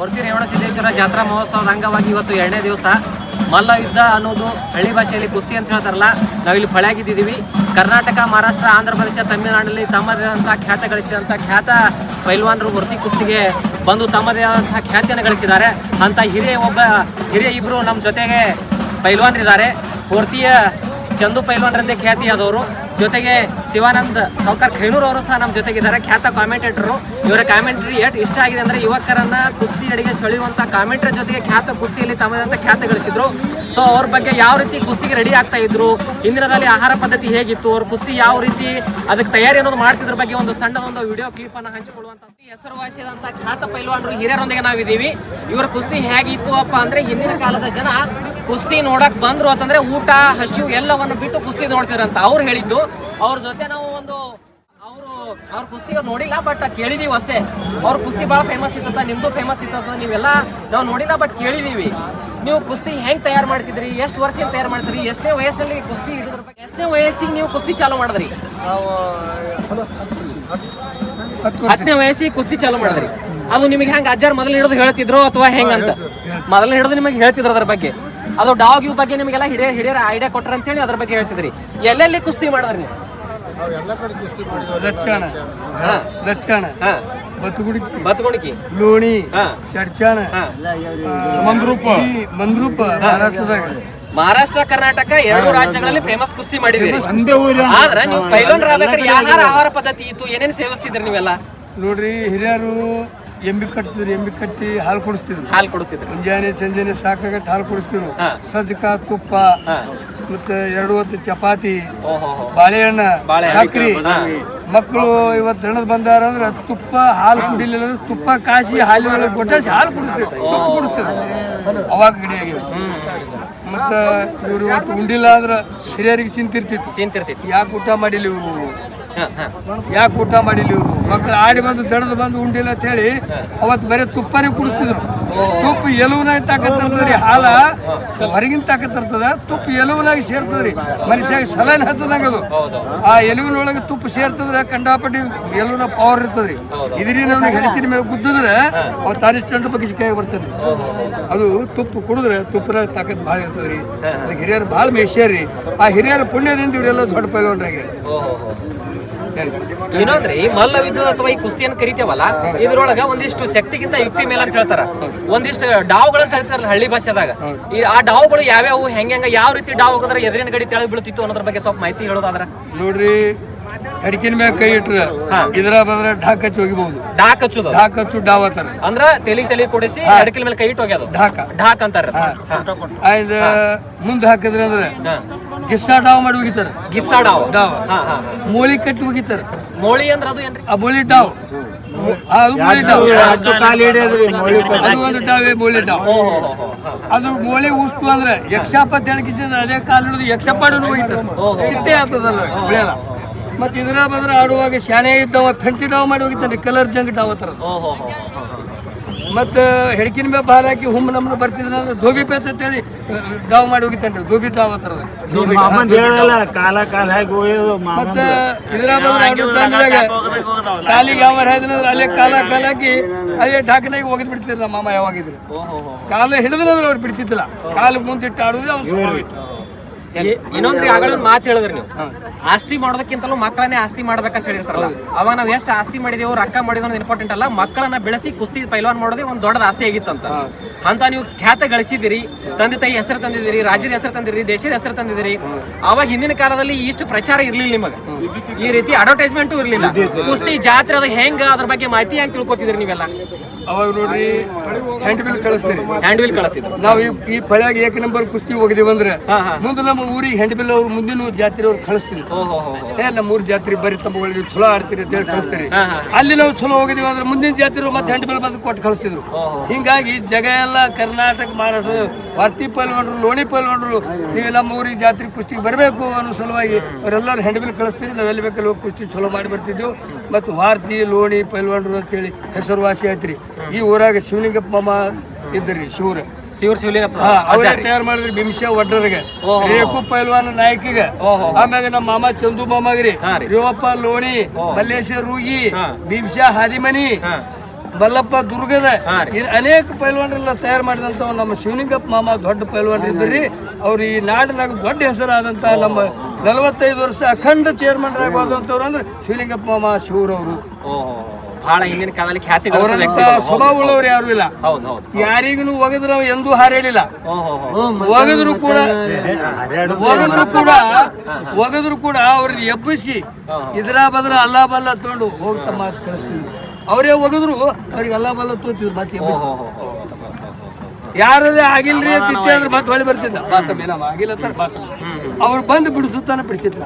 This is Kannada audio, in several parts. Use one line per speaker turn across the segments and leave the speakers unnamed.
ಹೊರ್ತಿ ರೇವಣಸಿದ್ದೇಶ್ವರ ಜಾತ್ರಾ ಮಹೋತ್ಸವದ ಅಂಗವಾಗಿ ಇವತ್ತು ಎರಡನೇ ದಿವಸ. ಮಲ್ಲ ಯುದ್ಧ ಅನ್ನೋದು ಹಳ್ಳಿ ಭಾಷೆಯಲ್ಲಿ ಕುಸ್ತಿ ಅಂತ ಹೇಳ್ತಾರಲ್ಲ, ನಾವಿಲ್ಲಿ ಪಳೆಯಾಗಿದ್ದೀವಿ. ಕರ್ನಾಟಕ, ಮಹಾರಾಷ್ಟ್ರ, ಆಂಧ್ರ ಪ್ರದೇಶ, ತಮಿಳುನಾಡಲ್ಲಿ ತಮ್ಮದೇ ಆದಂಥ ಖ್ಯಾತ ಗಳಿಸಿದಂಥ ಖ್ಯಾತ ಪೈಲ್ವಾನರು ಹೊರ್ತಿ ಕುಸ್ತಿಗೆ ಬಂದು ತಮ್ಮದೇ ಆದಂಥ ಖ್ಯಾತಿಯನ್ನು ಗಳಿಸಿದ್ದಾರೆ. ಅಂತ ಹಿರಿಯ ಒಬ್ಬ, ಹಿರಿಯ ಇಬ್ಬರು ನಮ್ಮ ಜೊತೆಗೆ ಪೈಲ್ವಾನ್ರಿದ್ದಾರೆ. ಹೊರ್ತಿಯ ಚಂದು ಪೈಲ್ವಾನ್ರಂದೇ ಖ್ಯಾತಿಯಾದವರು. ಜೊತೆಗೆ ಶಿವಾನಂದ್ ಸೌಕರ್ ಖೈನೂರ್ ಅವರು ಸಹ ನಮ್ಮ ಜೊತೆಗಿದ್ದಾರೆ. ಖ್ಯಾತ ಕಾಮೆಂಟೇಟರು ಇವರ ಕಾಮೆಂಟ್ರಿ ಎಷ್ಟು ಇಷ್ಟ ಆಗಿದೆ ಅಂದ್ರೆ ಯುವಕರನ್ನ ಕುಸ್ತಿ ಅಡಿಗೆ ಸೆಳೆಯುವಂಥ ಕಾಮೆಂಟ್ರಿ ಜೊತೆಗೆ ಖ್ಯಾತ ಕುಸ್ತಿಯಲ್ಲಿ ತಮ್ಮದಂತ ಖ್ಯಾತ ಗಳಿಸಿದ್ರು. ಸೊ ಅವ್ರ ಬಗ್ಗೆ ಯಾವ ರೀತಿ ಕುಸ್ತಿಗೆ ರೆಡಿ ಆಗ್ತಾ ಇದ್ರು, ಇಂದಿನದಲ್ಲಿ ಆಹಾರ ಪದ್ಧತಿ ಹೇಗಿತ್ತು, ಅವ್ರ ಕುಸ್ತಿ ಯಾವ ರೀತಿ ಅದಕ್ಕೆ ತಯಾರಿ ಅನ್ನೋದು ಮಾಡ್ತಿದ್ರ ಬಗ್ಗೆ ಒಂದು ಸಣ್ಣದೊಂದು ವಿಡಿಯೋ ಕ್ಲಿಪ್ ಅನ್ನು ಹಂಚಿಕೊಳ್ಳುವಂತ ಹೆಸರುವಾಸಿಯಾದಂಥ ಖ್ಯಾತ ಪೈಲ್ವಾನರು ಹಿರಿಯರೊಂದಿಗೆ ನಾವಿದ್ದೀವಿ. ಇವರ ಕುಸ್ತಿ ಹೇಗಿತ್ತು ಅಪ್ಪ ಅಂದ್ರೆ ಹಿಂದಿನ ಕಾಲದ ಜನ ಕುಸ್ತಿ ನೋಡಕ್ ಬಂದ್ರು ಅಂತಂದ್ರೆ ಊಟ, ಹಸಿವು ಎಲ್ಲವನ್ನು ಬಿಟ್ಟು ಕುಸ್ತಿ ನೋಡ್ತಿದ್ರಂತ ಅವ್ರು ಹೇಳಿದ್ದು. ಅವ್ರ ಜೊತೆ ನಾವು ಒಂದು ಅವರು ಕುಸ್ತಿ ನೋಡಿಲ್ಲ ಬಟ್ ಕೇಳಿದೀವಿ ಅಷ್ಟೇ. ಅವ್ರ ಕುಸ್ತಿ ಭಾಳ ಫೇಮಸ್ ಇತ್ತಂತ ನಿಮ್ದು ಫೇಮಸ್ ಇತ್ತಂತ ನೀವೆಲ್ಲ ನಾವು ನೋಡಿಲ್ಲ ಬಟ್ ಕೇಳಿದೀವಿ. ನೀವು ಕುಸ್ತಿ ಹೆಂಗ್ ತಯಾರು ಮಾಡ್ತಿದ್ರಿ ಎಷ್ಟು ವರ್ಷದಿಂದ ತಯಾರು ಮಾಡ್ತೀರಿ ಎಷ್ಟೇ ವಯಸ್ಸಲ್ಲಿ ಕುಸ್ತಿ ಹಿಡಿದ್ರ ಬಗ್ಗೆ ಎಷ್ಟೇ ವಯಸ್ಸಿಗೆ ನೀವು ಕುಸ್ತಿ ಚಾಲೂ ಮಾಡಿದ್ರಿ? ಹತ್ತನೇ ವಯಸ್ಸಿಗೆ ಕುಸ್ತಿ ಚಾಲೂ ಮಾಡಿದ್ರಿ. ಅದು ನಿಮಗೆ ಹೆಂಗೆ ಅಜ್ಜಾರ್ ಮೊದಲು ಹಿಡಿದು ಹೇಳ್ತಿದ್ರು ಅಥವಾ ಹೆಂಗ್ ಅಂತ? ಮೊದಲು ಹಿಡಿದು ನಿಮಗೆ ಹೇಳ್ತಿದ್ರು ಅದ್ರ ಬಗ್ಗೆ. ಅದು ಡಾಗ್ ಇವ್ ಬಗ್ಗೆ ನಿಮಗೆಲ್ಲ ಹಿಡಿಯ ಹಿಡಿಯರ ಐಡಿಯಾ ಕೊಟ್ರ ಅಂತ ಹೇಳಿ ಅದ್ರ ಬಗ್ಗೆ ಹೇಳ್ತಿದ್ರಿ. ಎಲ್ಲೆಲ್ಲಿ ಕುಸ್ತಿ ಮಾಡಿದ್ರಿ ನೀವು?
ಲಕ್ಷಣ
ಹಾ.
ಲಕ್ಷಣ
ಹಾ.
ಬತ್ತುಗುಡಿಕಿ
ಬತ್ಗುಣಿಕಿ.
ಲೋಣಿ.
ಹಾ.
ಚಡ್ಚಾಣ.
ಹಾ.
ಮಂದ್ರೂಪ ಮಂದ್ರೂಪ ಮಹಾರಾಷ್ಟ್ರದಾಗ.
ಮಹಾರಾಷ್ಟ್ರ ಕರ್ನಾಟಕ ಎರಡು ರಾಜ್ಯಗಳಲ್ಲಿ ಫೇಮಸ್ ಕುಸ್ತಿ ಮಾಡಿದಿರಿ ಆದ್ರೆ ನೀವು ಪೈಲೋನ್ ಆಗ್ಬೇಕಾದ್ರೆ ಯಾರ ಆಹಾರ ಪದ್ಧತಿ ಇತ್ತು? ಏನೇನು ಸೇವಿಸ್ತಿದ್ರಿ ನೀವೆಲ್ಲ?
ನೋಡ್ರಿ ಹಿರಿಯರು ಎಂಬಿ ಕಟ್ತಿದ್ರು ಎಂಬಿ ಕಟ್ಟಿ ಹಾಲು ಕುಡಿಸ್ತಿದ್ರು.
ಹಾಲು ಕೊಡಿಸ್ತಿದ್ರು.
ಮುಂಜಾನೆ ಸಂಜೆನೆ ಸಾಕಾಗಟ್ಟು ಹಾಲು ಕುಡಿಸ್ತಿದ್ರು.
ಹಾ.
ಸಜ್ಜಕ ತುಪ್ಪ
ಹಾ.
ಮತ್ತೆ ಎರಡು ಹೊತ್ತು ಚಪಾತಿ ಬಾಳೆಹಣ್ಣ. ಸಕ್ರಿ. ಮಕ್ಕಳು ಇವತ್ತು ದಣದ್ ಬಂದಾರ ಅಂದ್ರೆ ತುಪ್ಪ ಹಾಲು ಕುಡಿಲಿಲ್ಲ ಅಂದ್ರೆ ತುಪ್ಪ ಕಾಸಿ ಹಾಲು ಒಳಗೆ ಕೊಟ್ಟಾಸಿ ಹಾಲು ಕುಡಿಸ್ತೀವಿ ತುಪ್ಪ ಅವಾಗ ಗಡಿ ಆಗಿದೆ ಮತ್ತ ಇವ್ರು ಇವತ್ತು ಉಂಡಿಲ್ಲ ಅಂದ್ರೆ ಹಿರಿಯರಿಗೆ ಚಿಂತಿರ್ತಿತ್ತು.
ಚಿಂತಿರ್ತಿತ್ತು.
ಯಾಕೆ ಊಟ ಮಾಡಿಲ್ಲ ಇವರು? ಯಾಕೆ ಊಟ ಮಾಡಿಲ್ಲ ಇವರು? ಮಕ್ಕಳು ಆಡಿ ಬಂದು ದಡದು ಬಂದು ಉಂಡಿಲ್ಲ ಅಂತ ಹೇಳಿ ಅವತ್ತು ಬರೀ ತುಪ್ಪನೇ ಕುಡಿಸ್ತಿದ್ರು. ತುಪ್ಪ ಎಲುವನಾಗಿ ತಾಕತ್ತಿರ್ತದ್ರಿ ಹಾಲ ಹೊರಗಿನ ತಾಕತ್ತಿರ್ತದ ತುಪ್ಪ ಎಲುವನಾಗಿ ಸೇರ್ತದ್ರಿ. ಮನುಷ್ಯಾಗ ಸಲೈನ್ ಹಚ್ಚದಂಗ ಅದು. ಆ ಎಲುವಿನೊಳಗೆ ತುಪ್ಪ ಸೇರ್ತದ್ರೆ, ಕಂಡಾಪಟ್ಟಿ ಎಲುವಿನ ಪವರ್ ಇರ್ತದ್ರಿ. ಇದ್ರಿ ಒಂದು ಹೆಣತಿನ ಮೇಲೆ ಗುದ್ದಿದ್ರೆ ಅವ್ ಸ್ಟಂಟ್ ಬಗ್ಗೆ ಕೈ ಬರ್ತಾನೆ ಅದು ತುಪ್ಪ ಕುಡಿದ್ರೆ ತುಪ್ಪದಾಗ ತಾಕತ್ ಭಾಳ ಇರ್ತದ್ರಿ. ಹಿರಿಯರು ಭಾಳ ಮೇಷ್ಯಾರಿ ಆ ಹಿರಿಯರ ಪುಣ್ಯದಿಂದ ಇವರೆಲ್ಲ ದೊಡ್ಡ ಪೈಲವನ್ರಾಗ್ಯಾರ.
ಇನ್ನೊಂದ್ರಿ ಮಲ್ಲ ವಿದ್ಯುತ್ ಅಥವಾ ಈ ಕುಸ್ತಿಯನ್ನು ಕರಿತೇವಲ್ಲ ಇದ್ರೊಳಗ ಒಂದಿಷ್ಟು ಶಕ್ತಿಗಿಂತ ಯುಕ್ತಿ ಮೇಲೆ ಅಂತ ಹೇಳ್ತಾರ. ಒಂದಿಷ್ಟು ಡಾವ್ಗಳಂತ ಹೇಳ್ತಾರಲ್ಲ ಹಳ್ಳಿ ಭಾಷೆದಾಗ. ಈ ಆ ಡಾವ್ಗಳು ಯಾವ್ಯಾವು ಹೆಂಗ ಹೆಂಗ ಯಾವ ರೀತಿ ಡಾವ್ ಹೋಗಿದ್ರೆ ಎದುರಿನ ಗಡಿ ತೆಳಗ್ ಬೀಳ್ತಿತ್ತು ಅನ್ನೋದ್ರ ಬಗ್ಗೆ ಸ್ವಲ್ಪ ಮಾಹಿತಿ ಹೇಳೋದಾದ್ರ?
ನೋಡ್ರಿ ಅಡಿಕಿನ ಮೇಲೆ ಕೈ ಇಟ್ರ ಇದ್ರ ಬಂದ್ರ ಢಾಕ್ ಹಚ್ಚಿ ಹೋಗಿಬಹುದು
ಡಾಕ್ ಹಚ್ಚುದು.
ಢಾಕ್ ಹಚ್ಚು ಡಾವ್ ಅಂತಾರ.
ಅಂದ್ರ ತೆಲಿ ತೆಲಿ ಕೊಡಿಸಿ ಅಡಿಕಿನ ಮೇಲೆ ಕೈ ಇಟ್ಟು ಹೋಗ್ಯದು.
ಢಾಕ
ಢಾಕ್ ಅಂತಾರ
ಇದು ಮುಂದೆ ಹಾಕಿದ್ರೆ ಅಂದ್ರೆ ಗಿಸ್ಸಾ ಡಾವ್ ಮಾಡಿ ಹೋಗಿತಾರ
ಗಿಸ್ಸಾ ಡಾವ್?
ಡಾವ್.
ಹಾ ಹಾ
ಮೂಳಿ ಕಟ್ಟಿ ಹೋಗಿತಾರ
ಮೋಳಿ ಅಂದ್ರ ಅದು ಏನ್ರಿ?
ಆ ಮೂಳಿ ಡಾವ್. ಆ, ಅದು ಮೂಳಿ ಡಾವ್. ಅದು ಒಂದು ಡಾವೇ ಮೂಳಿ ಡಾವ್. ಅದು ಮೂಳಿ ಉಸ್ತು ಅಂದ್ರೆ ಯಕ್ಷಪ್ಪ ತೆಳಗಿದ್ದ ಅದೇ ಕಾಲು ಹಿಡಿದು ಯಕ್ಷಪಾಡನು ಹೋಗಿತಾರ ಚಿಟ್ಟೆ ಆಗ್ತದಲ್ಲ ಬೆಳೆಯಲ್ಲ. ಮತ್ತೆ ಇದ್ರ ಬಂದ್ರೆ ಆಡುವಾಗ ಶಾಣೆ ಇದ್ದವ ಫೆಂಟಿ ಡಾವ್ ಮಾಡಿ ಹೋಗಿತಾನೆ ಕಲರ್ ಜಂಗ್ ಡಾವ್
ಹತ್ರ
ಮತ್ತ ಹೆಡ್ಕಿನ ಮೇಲೆ ಬಾಲ್ ಹಾಕಿ ಹುಮ್ಮ ನಮ್ಮನ್ನ ಬರ್ತಿದ್ರೆ ಅಂದ್ರೆ ಧೋಬಿ ಪೇಚ್ ಅಂತೇಳಿ ಡಾವ್ ಮಾಡಿ ಹೋಗಿತಾನೆ ಧೋಬಿ ಡಾವ್ ಹತ್ರ
ಕಾಲ ಕಾಲ ಹಾಕಿ
ಮತ್ತ ತಂಡದಾಗ ಕಾಲಿಗೆ ಯಾವ ಹಾಯ್ದ್ರೆ ಅಲ್ಲೇ ಕಾಲ ಕಾಲ ಹಾಕಿ ಅಲ್ಲೇ ಢಾಕನಾಗಿ ಹೋಗಿದ್ ಬಿಡ್ತಿದ್ರು ನಮ್ಮ ಮಾಮ ಯಾವಾಗಿದ್ರು ಕಾಲ ಹಿಡಿದ್ರೆ ಅವ್ರು ಬಿಡ್ತಿದ್ದಿಲ್ಲ. ಕಾಲು ಮುಂದಿಟ್ಟು ಆಡುದು ಅವ್ನು
ಇನ್ನೊಂದ್ರಿ ಆಗಲೇ ಒಂದು ಮಾತು ಹೇಳಿದ್ರಿ ನೀವು. ಆಸ್ತಿ ಮಾಡೋದಕ್ಕಿಂತಲೂ ಮಕ್ಕಳನ್ನೇ ಆಸ್ತಿ ಮಾಡ್ಬೇಕಂತ ಹೇಳಿರ್ತಾರಲ್ಲ. ಅವಾಗ ನಾವ್ ಎಷ್ಟು ಆಸ್ತಿ ಮಾಡಿದೇವು ರೊಕ್ಕ ಮಾಡಿದ್ರು ಇಂಪಾರ್ಟೆಂಟ್ ಅಲ್ಲ. ಮಕ್ಕಳನ್ನ ಬೆಳೆಸಿ ಕುಸ್ತಿ ಪೈಲ್ವಾನ್ ಮಾಡೋದೇ ಒಂದು ದೊಡ್ಡ ಆಸ್ತಿ ಆಗಿತ್ತಂತ. ಅಂತ ನೀವು ಖ್ಯಾತ ಗಳಿಸಿದಿರಿ ತಂದೆ ತಾಯಿ ಹೆಸರು ತಂದಿದ್ದೀರಿ ರಾಜ್ಯದ ಹೆಸರು ತಂದಿರಿ ದೇಶದ ಹೆಸರು ತಂದಿದ್ದೀರಿ. ಅವಾಗ ಹಿಂದಿನ ಕಾಲದಲ್ಲಿ ಇಷ್ಟು ಪ್ರಚಾರ ಇರ್ಲಿಲ್ಲ ನಿಮಗೆ. ಈ ರೀತಿ ಅಡ್ವರ್ಟೈಸ್ಮೆಂಟು ಇರ್ಲಿಲ್ಲ. ಕುಸ್ತಿ ಜಾತ್ರೆ ಅದು ಹೆಂಗ? ಅದ್ರ ಬಗ್ಗೆ ಮಾಹಿತಿ ಹೆಂಗ್ ತಿಳ್ಕೊತಿದ್ರಿ ನೀವೆಲ್ಲ?
ಅವಾಗ ನೋಡ್ರಿ ಹ್ಯಾಂಡ್ ಬಿಲ್ ಕಳಿಸ್ತೀರಿ.
ಹ್ಯಾಂಡ್ ಬಿಲ್ ಕಳಿಸಿದ್ರು
ನಾವು ಈ ಈ ಪಳ್ಯಾಗ ಏಕ ನಂಬರ್ ಕುಸ್ತಿ ಹೋಗಿದೀವಿ ಅಂದ್ರೆ ಮುಂದೆ ನಮ್ಮ ಊರಿಗೆ ಹ್ಯಾಂಡ್ ಬಿಲ್ ಅವ್ರು ಮುಂದಿನ ಜಾತ್ರೆ ಅವ್ರು ಕಳಿಸ್ತೀವಿ. ಏ ನಮ್ಮ ಊರ್ ಜಾತ್ರೆ ಬರಿ ತಮ್ಮ ನೀವು ಚಲೋ ಆಡ್ತೀರಿ ಅಂತ ಹೇಳಿ ಕಳಿಸ್ತೀರಿ. ಅಲ್ಲಿ ನಾವು ಚಲೋ ಹೋಗಿದೀವಿ ಅಂದ್ರೆ ಮುಂದಿನ ಜಾತ್ರೆ ಮತ್ತೆ ಹ್ಯಾಂಡ್ ಬಿಲ್ ಬಂದು ಕೊಟ್ಟು ಕಳಿಸ್ತಿದ್ರು. ಹಿಂಗಾಗಿ ಜಗ ಎಲ್ಲ ಕರ್ನಾಟಕ ಮಹಾರಾಷ್ಟ್ರ ವರ್ತಿ ಪಲ್ವಂಡ್ರು ಲೋಣಿ ಪಲ್ವಂಡ್ರು ನೀವು ನಮ್ಮ ಊರಿಗೆ ಜಾತ್ರೆ ಕುಸ್ತಿ ಬರಬೇಕು ಅನ್ನೋ ಸಲುವಾಗಿ ಅವರೆಲ್ಲರೂ ಹೆಂಡಬಿಲ್ ಬಿಲ್ ಕಳಿಸ್ತೀರಿ ನಾವು ಎಲ್ಲಿ ಬೇಕಲ್ಲಿ ಹೋಗಿ ಕುಸ್ತಿ ಚಲೋ ಮಾಡಿ ಬರ್ತಿದ್ದೆವು ಮತ್ತು ವಾರ್ತಿ ಲೋಣಿ ಪಲ್ವಂಡ್ರು ಅಂತೇಳಿ ಹೆಸರುವಾಸಿ ಆಯ್ತ್ರಿ. ಈ ಊರಾಗ ಶಿವಲಿಂಗಪ್ಪ ಮಾಮ ಇದ್ರಿ ಶಿವ್ರ.
ಶಿವ ಶಿವಲಿಂಗಪ್ಪ.
ಅವರೇ ತಯಾರು ಮಾಡಿದ್ರಿ ಬಿಂಶ ಒಡ್ಡರಿಗೆ ರೇಖು ಪೈಲ್ವಾನ ನಾಯಕಿಗೆ. ಆಮ್ಯಾಗ ನಮ್ಮ ಮಾಮ ಚಂದು ಮಾಮಗ್ರಿ ರೇವಪ್ಪ ಲೋಣಿ ಮಲ್ಲೇಶ ರೂಗಿ
ಹಾ.
ಹಾದಿಮನಿ
ಹಾ
ಮಲ್ಲಪ್ಪ ದುರ್ಗದ ಅನೇಕ ಪೈಲ್ವಾನ್ರೆಲ್ಲ ತಯಾರು ಮಾಡಿದಂತ ನಮ್ಮ ಶಿವಲಿಂಗಪ್ಪ ಮಾಮ ದೊಡ್ಡ ಪೈಲ್ವಾನ್ ಇದ್ರಿ. ಅವ್ರು ಈ ನಾಡಿನಾಗ ದೊಡ್ಡ ಹೆಸರಾದಂತ ನಮ್ಮ ನಲವತ್ತೈದು ವರ್ಷ ಅಖಂಡ ಚೇರ್ಮನ್ ಆಗುವಂತವ್ರು ಅಂದ್ರೆ ಶಿವಲಿಂಗಪ್ಪ ಮಾಮ ಶಿವರವರು
ಓಹೋ ಬಹಳ ಹಿಂದಿನ ಕಾಲದಲ್ಲಿ ಖ್ಯಾತಿ
ಸ್ವಭಾವ ಉಳ್ಳವ್ರು ಯಾರು ಇಲ್ಲ.
ಹೌದು ಹೌದು.
ಯಾರಿಗೂ ಒಗದ್ರು ಎಂದೂ ಹಾರೇಳಿಲ್ಲ ಒಗದ್ರು ಕೂಡ ಒಗದ್ರು ಕೂಡ ಒಗದ್ರು ಕೂಡ ಅವ್ರನ್ನ ಎಬ್ಬಿಸಿ ಇದ್ರ ಬದ್ರ ಅಲ್ಲ ಬಲ್ಲ ತೊಗೊಂಡು ಹೋಗ್ತಾ ಮಾತು ಕಳಿಸ್ತಿದ್ರು. ಅವರೇ ಒಗದ್ರು ಅವ್ರಿಗೆ ಅಲ್ಲ ಬಲ್ಲ ತೋತಿದ್ರು ಮತ್ತೆ ಯಾರದೇ ಆಗಿಲ್ರಿ ಅಂತ ಇಟ್ಟೆ ಅಂದ್ರೆ ಮತ್ತೆ ಹೊಳಿ ಬರ್ತಿದ್ದ. ನಮ್ಮ ಆಗಿಲ್ಲ ತರ ಅವ್ರು ಬಂದು ಬಿಡಿಸುತ್ತಾನೆ ಬಿಡಿಸಿದ್ರ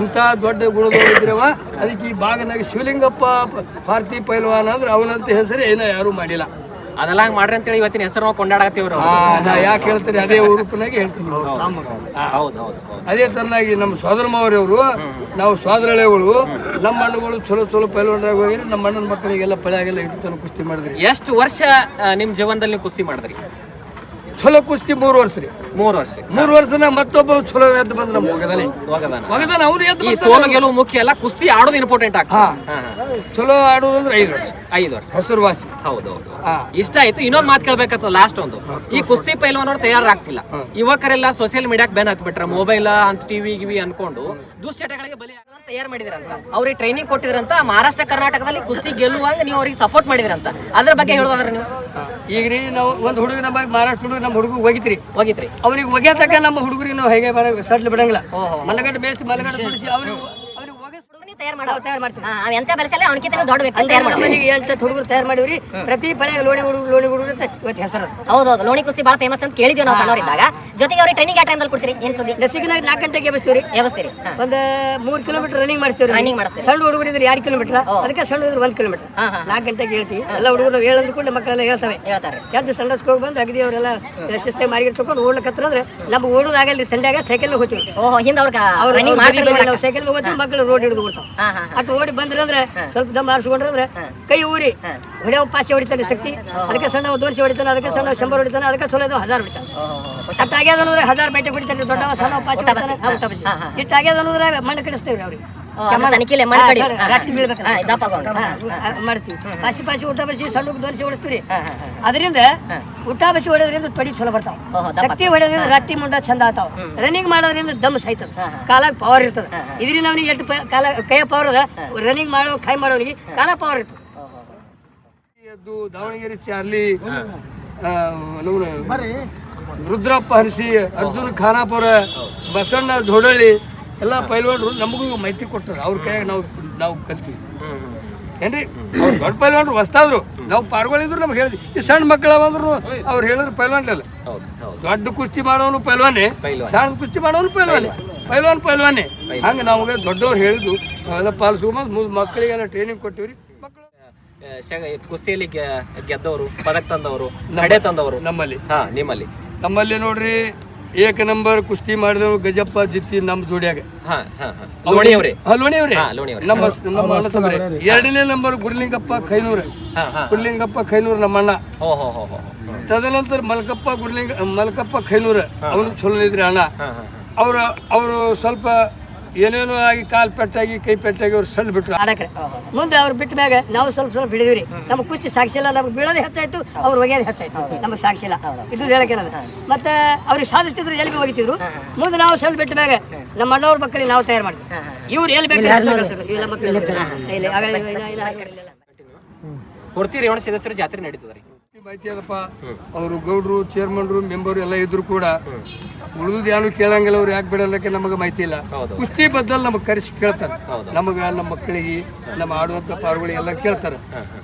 ಇಂಥ ದೊಡ್ಡ ಗುಣಗಳು ಇದ್ರವ ಅದಕ್ಕೆ ಈ ಭಾಗನಾಗ ಶಿವಲಿಂಗಪ್ಪ ಭಾರತಿ ಪೈಲ್ವಾನ್ ಅಂದ್ರೆ ಅವನಂತ ಹೆಸರು ಏನೋ ಯಾರು ಮಾಡಿಲ್ಲ.
ಅದೆಲ್ಲ ಹಂಗ್ ಮಾಡ್ರಿ ಅಂತೇಳಿ ಇವತ್ತಿನ ಹೆಸರು ನಾವು ಕೊಂಡಾಡಕತ್ತೀವ್ರಿ
ಯಾಕೆ ಹೇಳ್ತೀನಿ? ಅದೇ ಉರುಪಿನಾಗೆ ಹೇಳ್ತೀನಿ ಅದೇ ತರನಾಗಿ ನಮ್ಮ ಸೋದರ ಮಾವರವರು ನಾವು ಸೋದರಳೆಗಳು ನಮ್ಮ ಅಣ್ಣಗಳು ಚಲೋ ಚಲೋ ಪೈಲ್ವಾನ್ರಾಗ ಹೋಗಿರಿ ನಮ್ಮ ಅಣ್ಣನ ಮಕ್ಕಳಿಗೆಲ್ಲ ಪಳ್ಯಾಗೆಲ್ಲ ಇಟ್ಟು ಕುಸ್ತಿ ಮಾಡಿದ್ರಿ.
ಎಷ್ಟು ವರ್ಷ ನಿಮ್ಮ ನಿಮ್ ಜೀವನದಲ್ಲಿ ಕುಸ್ತಿ ಮಾಡಿದ್ರಿ?
ಚಲೋ ಕುಸ್ತಿ ಮೂರ್ ವರ್ಷ ರೀ.
ಮೂರ್ ವರ್ಷ
ಮೂರ್ ವರ್ಷನ ಮತ್ತೊಬ್ಬ ಚಲೋ ಎದ್ದು ಬಂದ ನಮ್ಮ ಹೋಗದಾನೆ
ಹೋಗದಾನ
ಹೋಗದಾನ ಅವ್ನು ಎದ್ದು
ಈ ಸೋಲು ಗೆಲುವು ಮುಖ್ಯ ಅಲ್ಲ ಕುಸ್ತಿ ಆಡೋದು ಇಂಪಾರ್ಟೆಂಟ್ ಆಗ್ತದೆ.
ಹಾ.
ಆಡೋದು ಅಂದ್ರೆ
ಚಲೋ ಐದು ವರ್ಷ.
ಐದು ವರ್ಷ.
ಹೆಸರುವಾಸಿ.
ಹೌದು ಹೌದು. ಇಷ್ಟ ಆಯ್ತು. ಇನ್ನೊಂದ್ ಮಾತು ಕೇಳ್ಬೇಕಂತ ಲಾಸ್ಟ್ ಒಂದು. ಈ ಕುಸ್ತಿ ಪೈಲ್ವಾನವ್ರು ತಯಾರಾಗ್ತಿಲ್ಲ. ಯುವಕರೆಲ್ಲ ಸೋಷಿಯಲ್ ಮೀಡಿಯಾಕ್ ಬ್ಯಾನ್ ಹಾಕ್ಬಿಟ್ರ ಮೊಬೈಲ್ ಅಂತ ಟಿವಿ ಗಿವಿ ಅನ್ಕೊಂಡು ದುಶ್ಚಟಗಳಿಗೆ ಬಲಿ ತಯಾರು ಮಾಡಿದ್ರಂತ. ಅವ್ರಿಗೆ ಟ್ರೈನಿಂಗ್ ಕೊಟ್ಟಿದ್ರಂತ ಮಹಾರಾಷ್ಟ್ರ ಕರ್ನಾಟಕದಲ್ಲಿ ಕುಸ್ತಿ ಗೆಲ್ಲುವಾಗ ನೀವು ಅವ್ರಿಗೆ ಸಪೋರ್ಟ್ ಮಾಡಿದ್ರಂತ. ಅದ್ರ ಬಗ್ಗೆ ಹೇಳೋದಾದ್ರೆ ನೀವು?
ಈಗ ರೀ ನಾವು ಒಂದು ಹುಡುಗ ನಮ್ಮ ಮಹಾರಾಷ್ಟ್ರ ಹುಡುಗ ನಮ್ಮ ಹುಡುಗ ಹೋಗಿತ್ರಿ
ಹೋಗಿತ್ರಿ
ಅವ್ರಿಗೆ ಒಗ್ಯಾತಕ್ಕ ನಮ್ಮ ಹುಡುಗರಿಗೆ ನಾವು ಹೇಗೆ ಬರ ಸಡ್ಲು ಬಿಡಂಗಿಲ್ಲ. ಮಲಗಡ್ಡೆ ಬೇಯಿಸಿ ಮಲಗಡ್ಡೆ ಅವ್ರಿಗೆ
ತಯಾರು ಮಾಡೋ ತಯಾರು ಮಾಡ್ತೀವಿ. ಅವ್ ಎಂತ ಬೆಳೆಸಲ್ಲ ಅವನಕಿಂತ ದೊಡ್ಡ ತಯಾರು
ಹುಡುಗರು ತಯಾರು ಮಾಡಿವ್ರಿ ಪ್ರತಿ ಪಳೆ ಲೋಣಿ ಹುಡುಗರು ಲೋಣಿ ಹುಡುಗರು ಅಂತ ಇವತ್ತು ಹೆಸರು
ಹೌದು ಲೋಣಿ ಕುಸ್ತಿ ಬಹಳ ಫೇಮಸ್ ಅಂತ ಕೇಳಿದ್ವಿ ನಾವು ಸಣ್ಣವರಿದ್ದಾಗ. ಜೊತೆಗೆ ಅವ್ರಿಗೆ ಟ್ರೈನಿಂಗ್ ಯಾವ ಟೈಮಲ್ಲಿ ಕೊಡ್ತೀರಿ ಏನ್ ಸುದ್ದಿ?
ಲಸಿಕೆ ನಾಲ್ಕು ಗಂಟೆಗೆ ಎಬ್ಬಿಸ್ತೀವ್ರಿ.
ವ್ಯವಸ್ಥೆ ಹಾ.
ಒಂದು ಮೂರು ಕಿಲೋಮೀಟರ್ ರನ್ನಿಂಗ್ ಮಾಡ್ತೀವಿ
ರನ್ನಿಂಗ್ ಮಾಡ್ತೀವಿ
ಸಣ್ಣ ಹುಡುಗರು ಇದ್ರೆ ಎರಡು ಕಿಲೋಮೀಟರ್ ಅದಕ್ಕೆ ಸಣ್ಣ ಹುಡುಗರು ಒಂದು ಕಿಲೋಮೀಟರ್. ನಾಲ್ಕು ಗಂಟೆಗೆ ಹೇಳ್ತೀವಿ. ಎಲ್ಲ ಹುಡುಗರು ನಾವು ಕೂಡ ಮಕ್ಕಳೆಲ್ಲ ಹೇಳ್ತವೆ.
ಹೇಳ್ತಾರೆ.
ಎದ್ದು ಸಣ್ಣ ಹೋಗಿ ಬಂದು ಅಗದಿ ಅವರೆಲ್ಲ ಶಿಸ್ತಾಗಿ ಮಾರ್ಗಿ ತಗೊಂಡು ಓಡ್ಲಕ್ಕತ್ತಂದ್ರೆ ನಮ್ಗೆ ಓಡೋದಾಗಲಿ ತಂಡಾಗ ಸೈಕಲ್ ಹೋಗ್ತೀವಿ.
ಓಹೋ ಹಿಂದ ಅವ್ರಿಗೆ
ಅವ್ರು
ರನ್ನಿಂಗ್ ಮಾಡ್ತಾರೆ
ನಾವು ಸೈಕಲ್ ಹೋಗ್ತೀವಿ ಮಕ್ಕಳು ರೋಡ್ ಹಿಡಿದು ಬಿಡ್ತಾವ ಅಟ್ ಓಡಿ ಬಂದ್ರೆ ಅಂದ್ರೆ ಸ್ವಲ್ಪ ದಮ್ ಆರಿಸ್ಕೊಂಡ್ರೆ ಅಂದ್ರೆ ಕೈ ಊರಿ ಹೊಡೆಯೋ ಪಾಸಿ ಹೊಡಿತಾನೆ ಶಕ್ತಿ ಅದಕ್ಕೆ ಸಣ್ಣ ದೋನ್ಸಿ ಹೊಡಿತಾನೆ ಅದಕ್ಕೆ ಸಣ್ಣ ಶಂಬರ್ ಹೊಡಿತಾನೆ ಅದಕ್ಕೆ ಚಲೋ ಹಜಾರ್ ಹೊಡಿತಾನೆ. ಅಟ್ ಆಗ್ಯದ ಅನ್ನೋದ್ರೆ ಹಜಾರ್ ಬೇಟೆ ಹೊಡಿತಾನೆ ದೊಡ್ಡ ಸಣ್ಣ ಪಾಸಿ ಹೊಡಿತಾನೆ. ಇಟ್ಟು ಆಗ್ಯದ ಅನ್ನೋದ್ರಾಗ ಮಣ್ಣು ಕಡಿಸ್ತೇವ್ರಿ ಅವ್ರಿಗೆ.
ತನಿಖಿಲೆ ಮಣ್ಣು ಕಡಿ.
ಮಾಡ್ತೀವಿ. ಪಾಸಿ ಪಾಸಿ ಊಟ ಬಸಿ ಸಣ್ಣ ದೋನ್ಸಿ
ಹೊಡಿಸ್ತೀರಿ.
ಅದರಿಂದ ಊಟ ಬಸಿ ಹೊಡೆಯೋದ್ರಿಂದ ತೊಡಿ ಚಲೋ ಬರ್ತಾವ. ಶಕ್ತಿ ಹೊಡೆಯೋದ್ರಿಂದ ರಟ್ಟಿ ಮುಂಡ ಚಂದ ಆತಾವ ರನ್ನಿಂಗ್ ಮಾಡೋದ್ರಿಂದ ದಮ್ ಸಾಯ್ತದ. ಕಾಲಾಗ ಪವರ್ ಇರ್ತದ. ಇದರಿಂದ ಅವನಿಗೆ ಎಷ್ಟು ಪ- ಕಾಲ ಕೈ ಪವರ್ ಅದ ರನ್ನಿಂಗ್ ಮಾಡೋ ಕೈ ಮಾಡೋರಿಗೆ ಕಾಲ ಪವರ್ ಇರ್ತದ.
ಎದ್ದು ದಾವಣಗೆರೆ ಚಾರ್ಲಿ ರುದ್ರಪ್ಪ ಹರಿಸಿ ಅರ್ಜುನ್ ಖಾನಾಪುರ ಬಸಣ್ಣ ಧೋಡಳ್ಳಿ ಎಲ್ಲ ಪೈಲ್ವಾನ್ರು ನಮಗೂ ಮಾಹಿತಿ ಕೊಟ್ಟರು. ಅವ್ರ ಕೈಯಾಗ ನಾವು ನಾವು ಕಲ್ತೀವಿ. ಏನ್ರಿ? ಅವ್ರು ದೊಡ್ಡ ಪೈಲ್ವಾನ್ರು ಹೊಸ್ತಾದ್ರು. ನಾವು ಪಾರ್ಗಳಿದ್ರು ನಮ್ಗೆ ಹೇಳಿದ್ವಿ. ಈ ಸಣ್ಣ ಮಕ್ಕಳ ಬಂದ್ರು ಅವ್ರು ಹೇಳಿದ್ರು ಪೈಲ್ವಾನ್ ಅಲ್ಲ
ಹೌದು ಹೌದು.
ದೊಡ್ಡ ಕುಸ್ತಿ ಮಾಡೋನು ಪೈಲ್ವಾನೆ. ಸಣ್ಣ ಕುಸ್ತಿ ಮಾಡೋನು ಪೈಲ್ವಾನೆ. ಪೈಲ್ವಾನ್. ಪೈಲ್ವಾನೆ ಹಂಗೆ ನಮಗೆ ದೊಡ್ಡವ್ರು ಹೇಳಿದ್ದು ಅವೆಲ್ಲ ಪಾಲಿಸ್ಕೊಂಬಂದು ಮಕ್ಕಳಿಗೆಲ್ಲ ಟ್ರೈನಿಂಗ್ ಕೊಟ್ಟಿವ್ರಿ. ಮಕ್ಕಳು
ಕುಸ್ತಿಯಲ್ಲಿ ಗೆದ್ದವರು ಪದಕ್ ತಂದವರು ನಡೆ ತಂದವರು.
ನಮ್ಮಲ್ಲಿ.
ಹಾ ನಿಮ್ಮಲ್ಲಿ.
ನಮ್ಮಲ್ಲಿ ನೋಡ್ರಿ ಏಕ ನಂಬರ್ ಕುಸ್ತಿ ಮಾಡಿದವರು ಗಜಪ್ಪ ಜಿತ್ತಿ ನಮ್ಮ ಜೋಡಿಯಾಗ.
ಹಾ ಹಾ ಹಾ. ಲೋಣಿಯವ್ರೆ
ಹಾ,
ಹಾ, ಲೋಣಿಯವ್ರೆ.
ನಮ್ಮ ನಮ್ಮ ಅಣ್ಣ ಎರಡನೇ ನಂಬರ್ ಗುರುಲಿಂಗಪ್ಪ ಖೈನೂರ್ ಗುರುಲಿಂಗಪ್ಪ ಖೈನೂರ್ ನಮ್ಮ ಅಣ್ಣ. ತದನಂತರ ಮಲ್ಕಪ್ಪ ಗುರುಲಿಂಗ ಮಲ್ಕಪ್ಪ ಖೈನೂರ ಅವನು ಚಲೋ ಇದ್ರಿ ಅಣ್ಣ. ಅವ್ರ ಅವರು ಸ್ವಲ್ಪ ಏನೇನೋ ಆಗಿ ಕಾಲ್ ಪೆಟ್ಟಾಗಿ ಕೈ ಪೆಟ್ಟಾಗಿ ಅವ್ರು ಸಣ್ಣ ಬಿಟ್ರು.
ಆಡಕ್ರೆ ಮುಂದೆ ಅವ್ರು ಬಿಟ್ಟ ಮ್ಯಾಗ ನಾವು ಸ್ವಲ್ಪ ಸ್ವಲ್ಪ ಹಿಡಿದ್ರಿ ನಮ್ಮ ಕುಸ್ತಿ ಸಾಕ್ಷಿಲ್ಲ ನಮ್ಗೆ ಬೀಳೋದು ಹೆಚ್ಚಾಯ್ತು ಅವ್ರು ಒಗೆಯೋದು ಹೆಚ್ಚಾಯ್ತು ನಮಗೆ ಸಾಕ್ಷಿಲ್ಲ ಇದು ಹೇಳಕ್ಕೆ ಮತ್ತೆ ಅವ್ರಿಗೆ ಸಾಧಿಸ್ತಿದ್ರು ಎಲ್ಲಿ ಬಿ ಒಗಿತಿದ್ರು. ಮುಂದೆ ನಾವು ಸಲ್ ಬಿಟ್ಟ ಮ್ಯಾಗ ನಮ್ಮ ಅಣ್ಣವ್ರ ಮಕ್ಕಳಿಗೆ ನಾವು ತಯಾರು ಮಾಡ್ತೀವಿ ಇವ್ರು ಎಲ್ಲಿ ಬೇಕು.
ಕೊಡ್ತೀರಿ ರೇವಣ ಸದಸ್ಯರ ಜಾತ್ರೆ ನಡೀತದ್ರಿ
ಮಾಹಿತಿ ಅದಪ್ಪ ಅವರು ಗೌಡ್ರು ಚೇರ್ಮನ್ರು ಮೆಂಬರ್ ಎಲ್ಲ ಇದ್ರು ಕೂಡ ಉಳಿದು ಯಾರು ಕೇಳಂಗಿಲ್ಲ ಅವ್ರು ಯಾಕೆ ಬಿಡಲ್ಲಕ್ಕೆ ನಮಗೆ ಮಾಹಿತಿ ಇಲ್ಲ. ಕುಸ್ತಿ ಬದ್ದಲ್ಲಿ ನಮಗೆ ಕರೆಸಿ ಕೇಳ್ತಾರೆ. ನಮಗೆ ನಮ್ಮ ಮಕ್ಕಳಿಗೆ ನಮ್ಮ ಆಡುವಂಥ ಪಾರುಗಳಿಗೆ ಎಲ್ಲ ಕೇಳ್ತಾರೆ.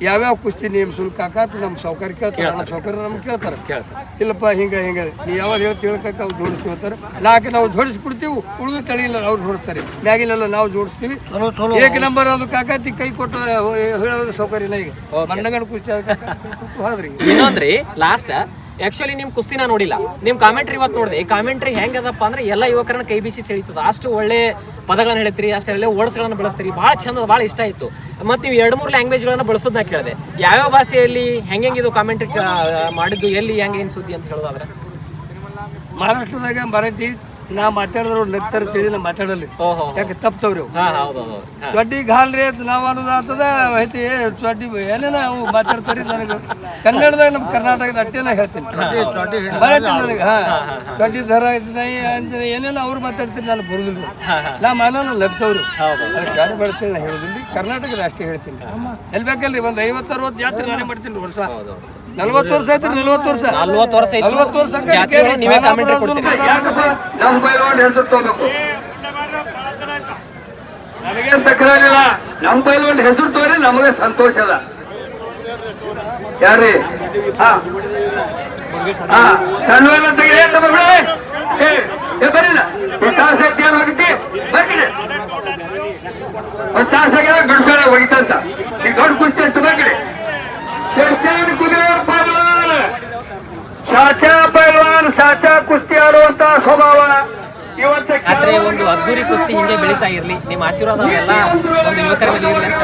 ಯಾವ್ಯಾವ ಕುಸ್ತಿ ನಿಯಮ ಶುಲ್ಕ ಹಾಕಾತ ನಮ್ಮ ಸೌಕರ್ಯ ಕೇಳ್ತಾರೆ. ನಮ್ಮ ಸೌಕರ್ಯ ನಮ್ಗೆ ಕೇಳ್ತಾರೆ.
ಕೇಳ್ತಾರೆ.
ಇಲ್ಲಪ್ಪ ಹಿಂಗ ಹಿಂಗ. ನೀ ಯಾವಾಗ ಹೇಳ್ತಿ ಹೇಳ್ಕಕ್ಕ ಅವ್ರು ಜೋಡಿಸ್ಕೊಳ್ತಾರೆ ನಾಲ್ಕು ನಾವು ಜೋಡಿಸ್ಬಿಡ್ತೀವಿ ಉಳಿದು ತಳಿಯಿಲ್ಲ ಅವ್ರು ಜೋಡಿಸ್ತಾರೆ. ಮ್ಯಾಗಿಲ್ಲ ನಾವು ಜೋಡಿಸ್ತೀವಿ. ಏಕ ನಂಬರ್ ಅದು ಕಾಕಾತಿ ಕೈ ಕೊಟ್ಟು ಹೇಳೋದ್ರ ಸೌಕರ್ಯ ಇಲ್ಲ ಈಗ. ಮಣ್ಣಗಣ ಕುಸ್ತಿ ಹೋದ್ರಿ.
ಇನ್ನೊಂದ್ರಿ ಲಾಸ್ಟ್ ಆಕ್ಚುಲಿ ನಿಮ್ ಕುಸ್ತಿನ ನೋಡಿಲ್ಲ. ನಿಮ್ ಕಾಮೆಂಟ್ರಿ ಇವತ್ತು ನೋಡಿದೆ, ಈ ಕಾಮೆಂಟ್ರಿ ಹೆಂಗದಪ್ಪ ಅಂದ್ರೆ ಎಲ್ಲ ಯುವಕರನ್ನ ಕೈ ಬೀಸಿ ಸೆಳಿತದ. ಅಷ್ಟು ಒಳ್ಳೆ ಪದಗಳನ್ನ ಹೇಳ್ತೀರಿ ಅಷ್ಟೆಲ್ಲ ವರ್ಡ್ಸ್ಗಳನ್ನ ಬಳಸ್ತೀರಿ. ಭಾಳ ಚಂದ ಭಾಳ ಇಷ್ಟ ಆಯ್ತು. ಮತ್ತೆ ನೀವು ಎರಡು, ಮೂರು ಲ್ಯಾಂಗ್ವೇಜ್ಗಳನ್ನ ಬಳಸೋದನ್ನ ಕೇಳಿದೆ. ಯಾವ್ಯಾವ ಭಾಷೆಯಲ್ಲಿ ಹೆಂಗೆಂಗಿದು ಕಾಮೆಂಟ್ರಿ ಮಾಡಿದ್ದು, ಎಲ್ಲಿ, ಹೆಂಗೆ, ಏನು ಸುದ್ದಿ ಅಂತ ಹೇಳೋದಾದ್ರೆ?
ಮಹಾರಾಷ್ಟ್ರದಾಗ ಮರಾಠಿ ನಾ ಮಾತಾಡಿದ್ರು ನೆತ್ತರ ತಿಳಿ ನಾ ಮಾತಾಡಲಿ
ಓಹೋ.
ಯಾಕೆ ತಪ್ತವ್ರಿ
ಹಾ.
ಚಡ್ಡಿ ಘಾಲ್ರಿ ಅಂತ ನಾವು ಅನ್ನೋದು ಅಂತದ ಐತಿ ಚಡ್ಡಿ ಏನೇನ ಅವು ಮಾತಾಡ್ತಾರೆ ನನಗೆ. ಕನ್ನಡದಾಗ ನಮ್ಮ ಕರ್ನಾಟಕದ ಅಟ್ಟೆನ ಹೇಳ್ತೀನಿ. ನನಗೆ ಹಾ. ಚಡ್ಡಿ ದರ ಐತಿ ಅಂತ ಏನೇನ ಅವ್ರು ಮಾತಾಡ್ತೀನಿ ನಾನು ಬರುದಿಲ್ಲ. ನಾ ಮಾನವ ಲಗ್ತವ್ರು ಅದಕ್ಕೆ ಯಾರು ಬೆಳ್ತೇಳಿ ನಾ ಹೇಳುದಿಲ್ಲ. ಕರ್ನಾಟಕದ ಅಷ್ಟೇ ಹೇಳ್ತೀನಿ. ಎಲ್ಲಿ ಬೇಕಲ್ರಿ ಒಂದು ಐವತ್ತು ಅರವತ್ತು ಜಾತ್ರೆ ನಾನೇ ಮಾಡ್ತೀನಿ ವರ್ಷ. ನಲ್ವತ್ತು ವರ್ಷ ಆಯ್ತು ನಲ್ವತ್ತು ವರ್ಷ.
ನಲ್ವತ್ತು ವರ್ಷ ಆಯ್ತು.
ನಲ್ವತ್ತು ವರ್ಷ
ನೀವೇ ಕಾಮೆಂಟ್.
ನಮ್ಮ ಬೈಲವಾಡ್ ಹೆಸರು ತಗೋಬೇಕು. ನನಗೇನ್ ತಕರಾರಿಲ್ಲ ನಮ್ಮ ಬೈಲವಾಡ್ ಹೆಸರು ತೋರಿ ನಮಗೆ ಸಂತೋಷ ಅದ ಯಾರ್ರಿ? ಹಾ. ಹಾ. ಸಣ್ಣ ತೆಗಿರಿ ಅಂತ ಬರ್ಬಿಡವೆ ಏ ಏ ಬರೀನ ತಾಸು ಐತಿ ಏನು ಹೋಗಿದ್ದಿ ಬರ್ಕಿರಿ ಒಂದು ತಾಸು ಆಗ್ಯದ ಬಿಡ್ಸೋಣ ಹೋಗಿತ್ತಂತ ಈಗ ದೊಡ್ಡ ಕುಸ್ತಿ ಅಂತ ಬರ್ಕಿರಿ ಚರ್ಚೆಯನ್ನು ಕುದಿಯೋ ಪೈಲ್ವಾನ್ ಸಾಚಾ ಪೈಲ್ವಾನ್ ಸಾಚಾ ಕುಸ್ತಿ ಆಡುವಂತ ಸ್ವಭಾವ ಇವತ್ತು
ಆದ್ರೆ ಒಂದು ಅದ್ದೂರಿ ಕುಸ್ತಿ ಹಿಂಗೆ ಬೆಳೀತಾ ಇರ್ಲಿ. ನಿಮ್ಮ ಆಶೀರ್ವಾದ ಎಲ್ಲ ಒಂದು ಯುವಕರ ಮೇಲೆ ಇರಲಿ ಅಂತ